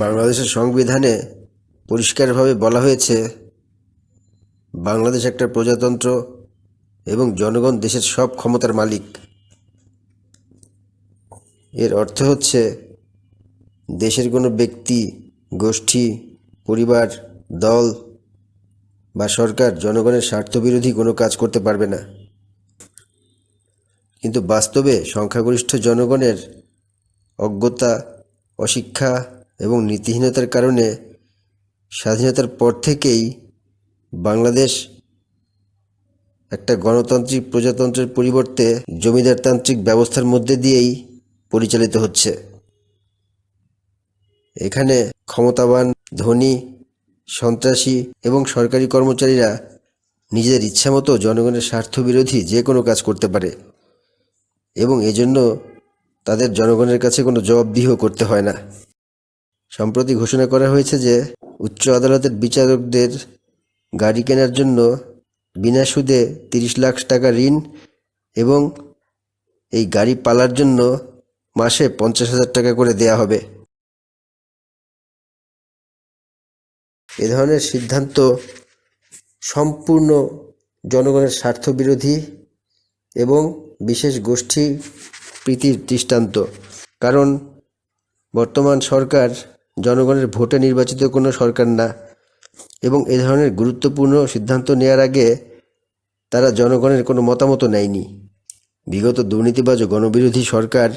বাংলাদেশের সংবিধানে পরিষ্কারভাবে বলা হয়েছে, বাংলাদেশ একটা প্রজাতন্ত্র এবং জনগণ দেশের সব ক্ষমতার মালিক। এর অর্থ হচ্ছে, দেশের কোনো ব্যক্তি, গোষ্ঠী, পরিবার, দল বা সরকার জনগণের স্বার্থবিরোধী কোনো কাজ করতে পারবে না। কিন্তু বাস্তবে সংখ্যাগরিষ্ঠ জনগণের অজ্ঞতা, অশিক্ষা এবং নীতিহীনতার কারণে স্বাধীনতার পর থেকেই বাংলাদেশ একটা গণতান্ত্রিক প্রজাতন্ত্রের পরিবর্তে জমিদারতান্ত্রিক ব্যবস্থার মধ্যে দিয়েই পরিচালিত হচ্ছে। এখানে ক্ষমতাবান, ধনী, সন্ত্রাসী এবং সরকারি কর্মচারীরা নিজেদের ইচ্ছামতো জনগণের স্বার্থবিরোধী যে কোনো কাজ করতে পারে এবং এজন্য তাদের জনগণের কাছে কোনো জবাবদিহিও করতে হয় না। সম্প্রতি ঘোষণা করা হয়েছে যে, উচ্চ আদালতের বিচারকদের গাড়ি কেনার জন্য বিনা সুদে তিরিশ লাখ টাকা ঋণ এবং এই গাড়ি পালার জন্য মাসে পঞ্চাশ হাজার টাকা করে দেয়া হবে। এ ধরনের সিদ্ধান্ত সম্পূর্ণ জনগণের স্বার্থ বিরোধী এবং বিশেষ গোষ্ঠী প্রীতির দৃষ্টান্ত। কারণ বর্তমান সরকার জনগণের ভোটে নির্বাচিত কোনো সরকার না এবং এ ধরনের গুরুত্বপূর্ণ সিদ্ধান্ত নেওয়ার আগে তারা জনগণের কোনো মতামত নেয়নি। বিগত দুর্নীতিবাজ গণবিরোধী সরকার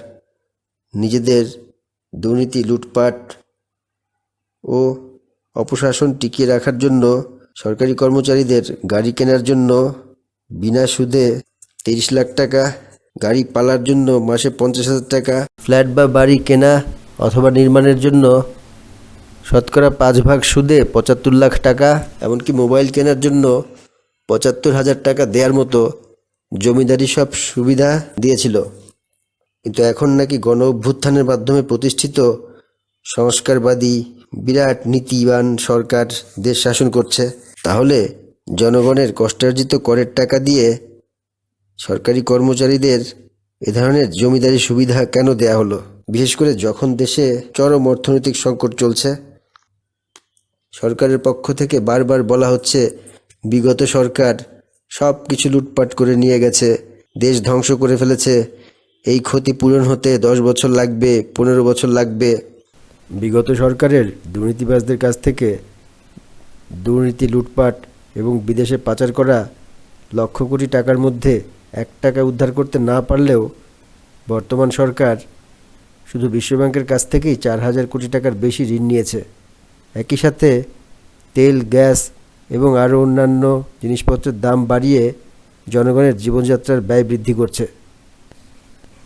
নিজেদের দুর্নীতি, লুটপাট ও অপশাসন টিকিয়ে রাখার জন্য, সরকারি কর্মচারীদের গাড়ি কেনার জন্য, বিনা সুদে তিরিশ লাখ টাকা, গাড়ি পালার জন্য মাসে পঞ্চাশ হাজার টাকা, ফ্ল্যাট বা বাড়ি কেনা অথবা নির্মাণের জন্য শতকরা পাঁচ ভাগ সুদে পঁচাত্তর লাখ টাকা, এমনকি মোবাইল কেনার জন্য পঁচাত্তর হাজার টাকা দেওয়ার মতো জমিদারি সব সুবিধা দিয়েছিল। কিন্তু এখন নাকি গণ অভ্যুত্থানের মাধ্যমে প্রতিষ্ঠিত সংস্কারবাদী বিরাট নীতিবান সরকার দেশ শাসন করছে। তাহলে জনগণের কষ্টার্জিত করের টাকা দিয়ে সরকারি কর্মচারীদের এ ধরনের জমিদারি সুবিধা কেন দেয়া হলো? বিশেষ করে যখন দেশে চরম অর্থনৈতিক সংকট চলছে সরকারের পক্ষ থেকে বারবার বলা হচ্ছে, বিগত সরকার সব কিছু লুটপাট করে নিয়ে গেছে, দেশ ধ্বংস করে ফেলেছে, এই ক্ষতি পূরণ হতে দশ বছর লাগবে, পনেরো বছর লাগবে। বিগত সরকারের দুর্নীতিবাজদের কাছ থেকে দুর্নীতি লুটপাট এবং বিদেশে পাচার করা লক্ষ কোটি টাকার মধ্যে এক টাকা উদ্ধার করতে না পারলেও বর্তমান সরকার শুধু বিশ্বব্যাংকের কাছ থেকেই চার হাজার কোটি টাকার বেশি ঋণ নিয়েছে। একই সাথে তেল, গ্যাস এবং আরও অন্যান্য জিনিসপত্রের দাম বাড়িয়ে জনগণের জীবনযাত্রার ব্যয় বৃদ্ধি করছে।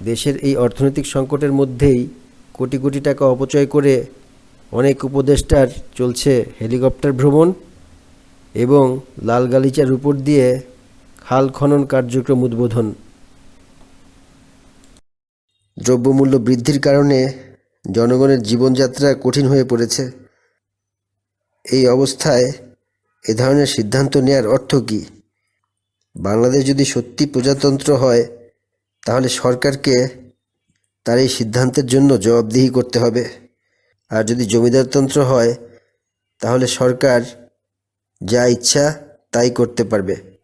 দেশের এই অর্থনৈতিক সংকটের মধ্যেই কোটি কোটি টাকা অপচয় করে অনেক উপদেষ্টার চলছে হেলিকপ্টার ভ্রমণ এবং লাল গালিচার উপর দিয়ে খাল খনন কার্যক্রম উদ্বোধন। দ্রব্যমূল্য বৃদ্ধির কারণে জনগণের জীবনযাত্রা কঠিন হয়ে পড়েছে। এই অবস্থায় এ ধরনের সিদ্ধান্ত নেওয়ার অর্থ কী? বাংলাদেশ যদি সত্যি প্রজাতন্ত্র হয়, তাহলে সরকারকে তার এই সিদ্ধান্তের জন্য জবাবদিহি করতে হবে। আর যদি জমিদারতন্ত্র হয়, তাহলে সরকার যা ইচ্ছা তাই করতে পারবে।